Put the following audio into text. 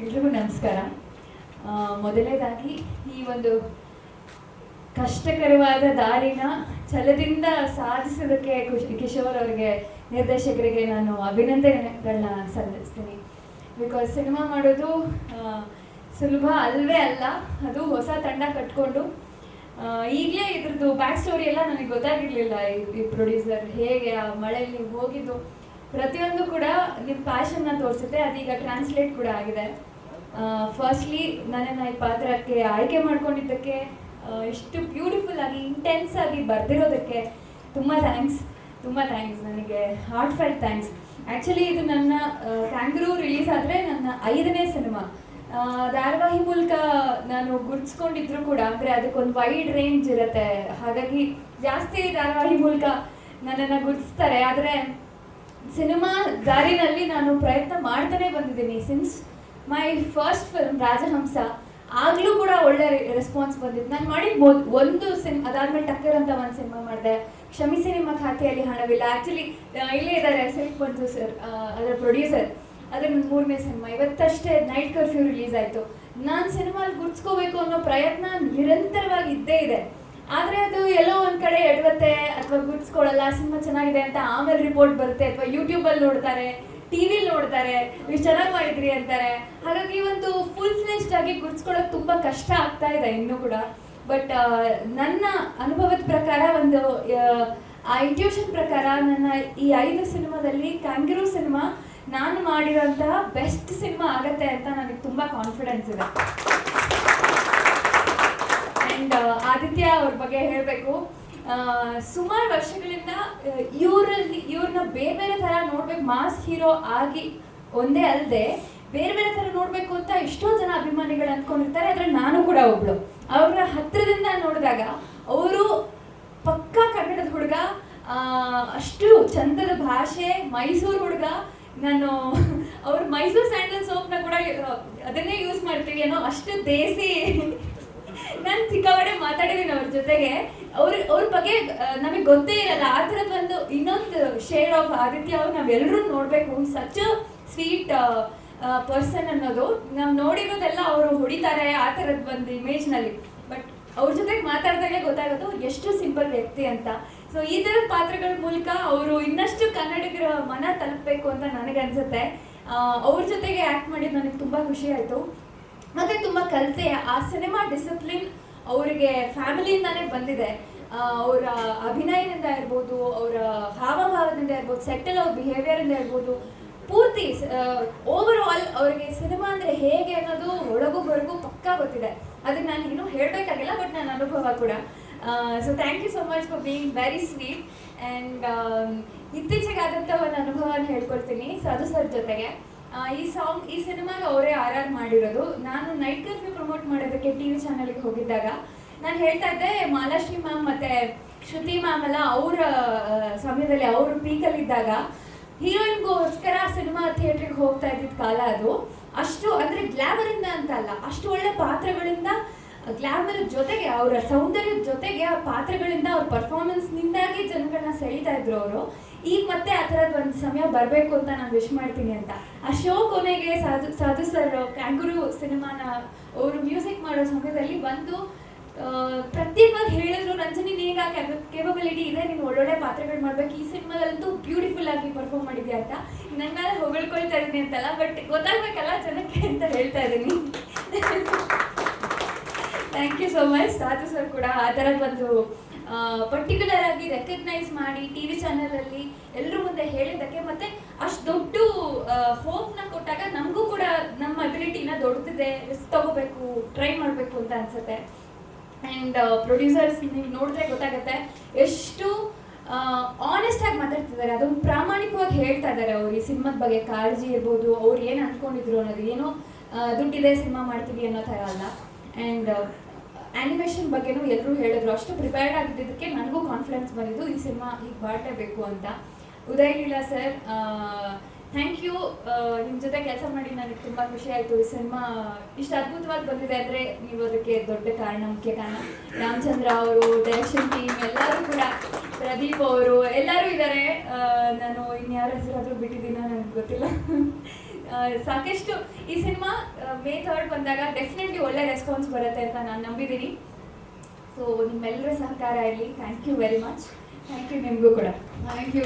ಎಲ್ರಿಗೂ ನಮಸ್ಕಾರ. ಮೊದಲನೇದಾಗಿ ಈ ಒಂದು ಕಷ್ಟಕರವಾದ ದಾರಿನ ಛಲದಿಂದ ಸಾಧಿಸೋದಕ್ಕೆ ಕುಶ್- ಕಿಶೋರ್ ಅವರಿಗೆ, ನಿರ್ದೇಶಕರಿಗೆ ನಾನು ಅಭಿನಂದನೆಗಳನ್ನ ಸಲ್ಲಿಸ್ತೀನಿ. ಬಿಕಾಸ್ ಸಿನಿಮಾ ಮಾಡೋದು ಸುಲಭ ಅಲ್ವೇ ಅಲ್ಲ, ಅದು ಹೊಸ ತಂಡ ಕಟ್ಕೊಂಡು ಈಗಲೇ ಇದ್ರದ್ದು ಬ್ಯಾಕ್ ಸ್ಟೋರಿ ಎಲ್ಲ ನನಗೆ ಗೊತ್ತಾಗಿರಲಿಲ್ಲ ಈ ಪ್ರೊಡ್ಯೂಸರ್ ಹೇಗೆ ಆ ಮಳೆಯಲ್ಲಿ ಹೋಗಿದ್ದು. ಪ್ರತಿಯೊಂದು ಕೂಡ ನಿಮ್ಮ ಪ್ಯಾಷನ್ನ ತೋರಿಸುತ್ತೆ, ಅದೀಗ ಟ್ರಾನ್ಸ್ಲೇಟ್ ಕೂಡ ಆಗಿದೆ. ಫಸ್ಟ್ಲಿ ನನ್ನನ್ನು ಈ ಪಾತ್ರಕ್ಕೆ ಆಯ್ಕೆ ಮಾಡ್ಕೊಂಡಿದ್ದಕ್ಕೆ ಎಷ್ಟು ಬ್ಯೂಟಿಫುಲ್ ಆಗಿ ಇಂಟೆನ್ಸ್ ಆಗಿ ಬರ್ದಿರೋದಕ್ಕೆ ತುಂಬ ಥ್ಯಾಂಕ್ಸ್ ತುಂಬ ಥ್ಯಾಂಕ್ಸ್ ನನಗೆ ಹಾರ್ಟ್ ಫೆಲ್ ಥ್ಯಾಂಕ್ಸ್ ಆ್ಯಕ್ಚುಲಿ ಇದು ನನ್ನ ಕ್ಯಾಂಗ್ರೂ ರಿಲೀಸ್ ಆದರೆ ನನ್ನ ಐದನೇ ಸಿನಿಮಾ ಧಾರಾವಾಹಿ ಮೂಲಕ ನಾನು ಗುರ್ತಿಸ್ಕೊಂಡಿದ್ರು ಕೂಡ, ಅಂದರೆ ಅದಕ್ಕೊಂದು ವೈಡ್ ರೇಂಜ್ ಇರುತ್ತೆ. ಹಾಗಾಗಿ ಜಾಸ್ತಿ ಧಾರಾವಾಹಿ ಮೂಲಕ ನನ್ನನ್ನು ಗುರುತಿಸ್ತಾರೆ. ಆದರೆ ಸಿನಿಮಾ ದಾರಿನಲ್ಲಿ ನಾನು ಪ್ರಯತ್ನ ಮಾಡ್ತಾನೆ ಬಂದಿದ್ದೀನಿ. Since my first film Rajahamsa ಆಗ್ಲೂ ಕೂಡ ಒಳ್ಳೆ ರೆಸ್ಪಾನ್ಸ್ ಬಂದಿತ್ತು. ನಾನು ಮಾಡಿದ್ದು ಒಂದು ಸಿನಿಮಾ ಅದಾದ್ಮೇಲೆ ಟಕ್ಕರ್ ಅಂತ ಒಂದು ಸಿನಿಮಾ ಮಾಡಿದೆ. ಕ್ಷಮಿಸಿ ನಿಮ್ಮ ಖಾತೆಯಲ್ಲಿ ಹಣವಿಲ್ಲ. ಆಕ್ಚುಲಿ ಇಲ್ಲೇ ಇದ್ದಾರೆ ಸಿಲ್ಕ್ ಬಂತು ಸರ್ ಅದರ ಪ್ರೊಡ್ಯೂಸರ್ ಅದರ ಮೂರನೇ ಸಿನಿಮಾ ಇವತ್ತಷ್ಟೇ ನೈಟ್ ಕರ್ಫ್ಯೂ ರಿಲೀಸ್ ಆಯಿತು. ನಾನು ಸಿನಿಮಾಲ್ಲಿ ಗುರ್ಸ್ಕೋಬೇಕು ಅನ್ನೋ ಪ್ರಯತ್ನ ನಿರಂತರವಾಗಿ ಇದ್ದೇ ಇದೆ. ಆದ್ರೆ ಅದು ಎಲ್ಲೋ ಒಂದು ಕಡೆ ಎಡವತ್ತೆ ಅಥವಾ ಗುರ್ಸ್ಕೊಳ್ಳಲ್ಲ ಸಿನಿಮಾ ಚೆನ್ನಾಗಿದೆ ಅಂತ ಆಮೇಲೆ ರಿಪೋರ್ಟ್ ಬರುತ್ತೆ ಅಥವಾ ಯೂಟ್ಯೂಬಲ್ಲಿ ನೋಡ್ತಾರೆ. ಟಿವಿ ನೋಡ್ತಾರೆ ನೀವು ಚೆನ್ನಾಗಿ ಮಾಡಿದ್ರಿ ಅಂತಾರೆ. ಹಾಗಾಗಿ ಒಂದು ಫುಲ್ ಫ್ಲೆಸ್ಡ್ ಆಗಿ ಗುರ್ಸ್ಕೊಳಕ್ ತುಂಬಾ ಕಷ್ಟ ಆಗ್ತಾ ಇದೆ ಇನ್ನೂ ಕೂಡ. ಬಟ್ ನನ್ನ ಅನುಭವದ ಪ್ರಕಾರ ಒಂದು ಆ, ಇಂಟ್ಯೂಷನ್ ಪ್ರಕಾರ ನನ್ನ ಈ ಐದು ಸಿನಿಮಾದಲ್ಲಿ ಕ್ಯಾಂಗಿರೋ ಸಿನಿಮಾ ನಾನು ಮಾಡಿರೋಂತಹ ಬೆಸ್ಟ್ ಸಿನಿಮಾ ಆಗತ್ತೆ ಅಂತ ನನಗೆ ತುಂಬಾ ಕಾನ್ಫಿಡೆನ್ಸ್ ಇದೆ. ಅಂಡ್ ಆದಿತ್ಯ ಅವ್ರ ಬಗ್ಗೆ ಹೇಳಬೇಕು. ಸುಮಾರು ವರ್ಷಗಳಿಂದ ಇವರಲ್ಲಿ ಇವ್ರನ್ನ ಬೇರೆ ಬೇರೆ ಥರ ನೋಡ್ಬೇಕು ಮಾಸ್ ಹೀರೋ ಆಗಿ ಒಂದೇ ಅಲ್ಲದೆ ಬೇರೆ ಬೇರೆ ಥರ ನೋಡಬೇಕು ಅಂತ ಎಷ್ಟೋ ಜನ ಅಭಿಮಾನಿಗಳು ಅಂದ್ಕೊಂಡಿರ್ತಾರೆ, ಆದರೆ ನಾನು ಕೂಡ ಒಬ್ಳು. ಅವರ ಹತ್ರದಿಂದ ನೋಡಿದಾಗ ಅವರು ಪಕ್ಕಾ ಕನ್ನಡದ ಹುಡುಗ ಅಷ್ಟು ಚಂದದ ಭಾಷೆ, ಮೈಸೂರು ಹುಡುಗ, ನಾನು ಅವ್ರ ಮೈಸೂರು ಸ್ಯಾಂಡಲ್ ಸೋಪ್ನ ಕೂಡ, ಅದನ್ನೇ ಯೂಸ್ ಮಾಡ್ತೀವಿ ಅನ್ನೋ ಅಷ್ಟು ದೇಸಿ ನಾನು ಸಿಕ್ಕಾಪಟ್ಟೆ ಮಾತಾಡಿದ್ದೀನಿ ಅವ್ರ ಜೊತೆಗೆ. ಅವ್ರ ಅವ್ರ ಬಗ್ಗೆ ನಮಗೆ ಗೊತ್ತೇ ಇರಲ್ಲ. ಆ ಥರದ ಒಂದು ಇನ್ನೊಂದು ಶೇಡ್ ಆಫ್ ಆದಿತ್ಯ ಅವ್ರು ನಾವೆಲ್ಲರೂ ನೋಡಬೇಕು. ಸಚ್ ಸ್ವೀಟ್ ಪರ್ಸನ್ ಅನ್ನೋದು. ನಾವು ನೋಡಿರೋದೆಲ್ಲ ಅವರು ಹೊಡಿತಾರೆ ಆ ಥರದ್ದು ಒಂದು ಇಮೇಜ್ನಲ್ಲಿ ಬಟ್ ಅವ್ರ ಜೊತೆಗೆ ಮಾತಾಡ್ದಾಗೆ ಗೊತ್ತಾಗೋದು ಎಷ್ಟು ಸಿಂಪಲ್ ವ್ಯಕ್ತಿ ಅಂತ. ಸೊ ಈ ಥರದ ಪಾತ್ರಗಳ ಮೂಲಕ ಅವರು ಇನ್ನಷ್ಟು ಕನ್ನಡಿಗರ ಮನ ತಲುಪಬೇಕು ಅಂತ ನನಗನ್ಸುತ್ತೆ ಅವ್ರ ಜೊತೆಗೆ ಆ್ಯಕ್ಟ್ ಮಾಡಿದ್ದು ನನಗೆ ತುಂಬ ಖುಷಿ ಆಯಿತು. ಮತ್ತು ತುಂಬ ಕಲಿತೆ. ಆ ಸಿನಿಮಾ ಡಿಸಿಪ್ಲಿನ್ ಅವರಿಗೆ ಫ್ಯಾಮಿಲಿಯಿಂದಾನೇ ಬಂದಿದೆ. ಅವರ ಅಭಿನಯದಿಂದ ಇರ್ಬೋದು, ಅವರ ಹಾವಭಾವದಿಂದ ಇರ್ಬೋದು ಸೆಟಲ್ ಅವ್ರ ಬಿಹೇವಿಯರಿಂದ ಇರ್ಬೋದು, ಪೂರ್ತಿ ಓವರ್ ಆಲ್ ಅವರಿಗೆ ಸಿನಿಮಾ ಅಂದರೆ ಹೇಗೆ ಅನ್ನೋದು ಒಳಗು ಹೊರಗು ಪಕ್ಕಾ ಗೊತ್ತಿದೆ. ಅದಕ್ಕೆ ನಾನು ಇನ್ನೂ ಹೇಳಬೇಕಾಗಿಲ್ಲ ಬಟ್ ನನ್ನ ಅನುಭವ ಕೂಡ. So thank you so much for being very sweet and ಇತ್ತೀಚೆಗೆ ಆದಂಥ ಒಂದು ಅನುಭವನ ಹೇಳ್ಕೊಳ್ತೀನಿ ಸಾಧು ಸರ್ ಜೊತೆಗೆ. ಈ ಸಾಂಗ್ ಈ ಸಿನಿಮಾಗೆ ಅವರೇ ಆರ್ ಆರ್ ಮಾಡಿರೋದು. ನಾನು ನೈಟ್ ಕರ್ಫ್ಯೂ ಪ್ರಮೋಟ್ ಮಾಡೋದಕ್ಕೆ ಟಿ ವಿ ಚಾನಲ್ಗೆ ಹೋಗಿದ್ದಾಗ ನಾನು ಹೇಳ್ತಾ ಇದ್ದೆ ಮಾಲಾಶ್ರೀ ಮ್ಯಾಮ್ ಮತ್ತೆ ಶ್ರುತಿ ಮ್ಯಾಮ್ ಎಲ್ಲ ಅವರ ಸಮಯದಲ್ಲಿ ಅವರು ಪೀಕಲ್ಲಿದ್ದಾಗ ಹೀರೋಯಿನ್ಗೋಸ್ಕರ ಸಿನಿಮಾ ಥಿಯೇಟ್ರಿಗೆ ಹೋಗ್ತಾ ಇದ್ದಿದ್ದ ಕಾಲ ಅದು. ಅಷ್ಟು ಅಂದ್ರೆ ಗ್ಲಾಮರ್ ಇಂದ ಅಂತ ಅಲ್ಲ ಅಷ್ಟು ಒಳ್ಳೆ ಪಾತ್ರಗಳಿಂದ ಗ್ಲಾಮರ್ ಜೊತೆಗೆ ಅವರ ಸೌಂದರ್ಯದ ಜೊತೆಗೆ ಆ ಪಾತ್ರಗಳಿಂದ ಅವ್ರ ಪರ್ಫಾರ್ಮೆನ್ಸ್ ನಿಂದಾಗಿ ಜನಗಳನ್ನ ಸೆಳೀತಾ ಇದ್ರು ಅವರು. ಈಗ ಮತ್ತೆ ಆ ಥರದ್ದು ಒಂದು ಸಮಯ ಬರಬೇಕು ಅಂತ ನಾನು ವಿಶ್ ಮಾಡ್ತೀನಿ ಅಂತ. ಆ ಶೋ ಕೊನೆಗೆ ಸಾಧು ಸಾಧು ಸರ್ ಕ್ಯಾಂಗುರು ಸಿನಿಮಾನ ಅವರು ಮ್ಯೂಸಿಕ್ ಮಾಡೋ ಸಮಯದಲ್ಲಿ ಆ, ಪ್ರತ್ಯೇಕವಾಗಿ ಹೇಳಿದ್ರು ರಂಜನಿ ನೀಗ ಕೇಪಬಿಲಿಟಿ ಇದೆ, ನೀನು ಒಳ್ಳೊಳ್ಳೆ ಪಾತ್ರಗಳು ಮಾಡ್ಬೇಕು. ಈ ಸಿನಿಮಾದಲ್ಲಂತೂ ಬ್ಯೂಟಿಫುಲ್ ಆಗಿ ಪರ್ಫಾರ್ಮ್ ಮಾಡಿದ್ಯಾ ಅಂತ. ನನ್ನ ಮೇಲೆ ಹೊಗಳ್ಕೊಳ್ತಾ ಇದ್ದೀನಿ ಅಂತಲ್ಲ ಬಟ್ ಗೊತ್ತಾಗ್ಬೇಕಲ್ಲ ಜನಕ್ಕೆ ಅಂತ ಹೇಳ್ತಾ ಇದ್ದೀನಿ. Thank you so much Sadhu sir ಕೂಡ ಆ ಥರದ್ದು ಒಂದು ಪರ್ಟಿಕ್ಯುಲರ್ ಆಗಿ ರೆಕಗ್ನೈಸ್ ಮಾಡಿ ಟಿ ವಿ ಚಾನಲಲ್ಲಿ ಎಲ್ಲರ ಮುಂದೆ ಹೇಳಿದ್ದಕ್ಕೆ ಮತ್ತೆ ಅಷ್ಟು ದೊಡ್ಡ ಹೋಪ್ನ ಕೊಟ್ಟಾಗ ನಮಗೂ ಕೂಡ ನಮ್ಮ ಅಬಿಲಿಟಿನ ದೊಡ್ಡದಿದೆ ರಿಸ್ಕ್ ತಗೋಬೇಕು ಟ್ರೈ ಮಾಡಬೇಕು ಅಂತ ಅನ್ಸುತ್ತೆ. ಆ್ಯಂಡ್ ಪ್ರೊಡ್ಯೂಸರ್ಸ್ ನೀವು ನೋಡಿದ್ರೆ ಗೊತ್ತಾಗುತ್ತೆ ಎಷ್ಟು ಆನೆಸ್ಟ್ ಆಗಿ ಮಾತಾಡ್ತಿದ್ದಾರೆ. ಅದೊಂದು ಪ್ರಾಮಾಣಿಕವಾಗಿ ಹೇಳ್ತಾ ಇದ್ದಾರೆ ಅವ್ರು. ಈ ಸಿನಿಮಾದ ಬಗ್ಗೆ ಕಾಳಜಿ ಇರ್ಬೋದು, ಅವ್ರು ಏನು ಅಂದ್ಕೊಂಡಿದ್ರು ಅನ್ನೋದು. ಏನೋ ದುಡ್ಡಿದೆ, ಸಿನಿಮಾ ಮಾಡ್ತೀವಿ ಅನ್ನೋ ಥರ ಅಲ್ಲ. ಆ್ಯಂಡ್ ಆ್ಯನಿಮೇಷನ್ ಬಗ್ಗೆನೂ ಎಲ್ಲರೂ ಹೇಳಿದ್ರು. ಅಷ್ಟು ಪ್ರಿಪೇರ್ಡ್ ಆಗಿದ್ದಕ್ಕೆ ನನಗೂ ಕಾನ್ಫಿಡೆನ್ಸ್ ಬಂದಿದ್ದು ಈ ಸಿನಿಮಾ ಹೀಗೆ ಮಾಡಲೇಬೇಕು ಅಂತ. Uday Leela sir thank you ನಿಮ್ಮ ಜೊತೆ ಕೆಲಸ ಮಾಡಿ ನನಗೆ ತುಂಬ ಖುಷಿ ಆಯಿತು. ಈ ಸಿನಿಮಾ ಇಷ್ಟು ಅದ್ಭುತವಾಗಿ ಬಂದಿದೆ ಅಂದರೆ ನೀವು ಅದಕ್ಕೆ ದೊಡ್ಡ ಕಾರಣ, ಮುಖ್ಯ ಕಾರಣ. ರಾಮಚಂದ್ರ ಅವರು ಡೈರೆಕ್ಷನ್ ಟೀಮ್ ಎಲ್ಲರೂ ಕೂಡ, ಪ್ರದೀಪ್ ಅವರು ಎಲ್ಲರೂ ಇದ್ದಾರೆ ನಾನು ಇನ್ಯಾರ ಹೆಸರಾದರೂ ಬಿಟ್ಟಿದ್ದೀನ ನನಗೆ ಗೊತ್ತಿಲ್ಲ. ಸಾಕಷ್ಟು. ಈ ಸಿನಿಮಾ ಮೇ ಥರ್ಡ್ ಬಂದಾಗ ಡೆಫಿನೆಟ್ಲಿ ಒಳ್ಳೆ ರೆಸ್ಪಾನ್ಸ್ ಬರುತ್ತೆ ಅಂತ ನಾನು ನಂಬಿದ್ದೀನಿ ಸೊ ನಿಮ್ಮೆಲ್ಲರ ಸಹಕಾರ ಇರಲಿ thank you very much thank you ನಿಮಗೂ ಕೂಡ. Thank you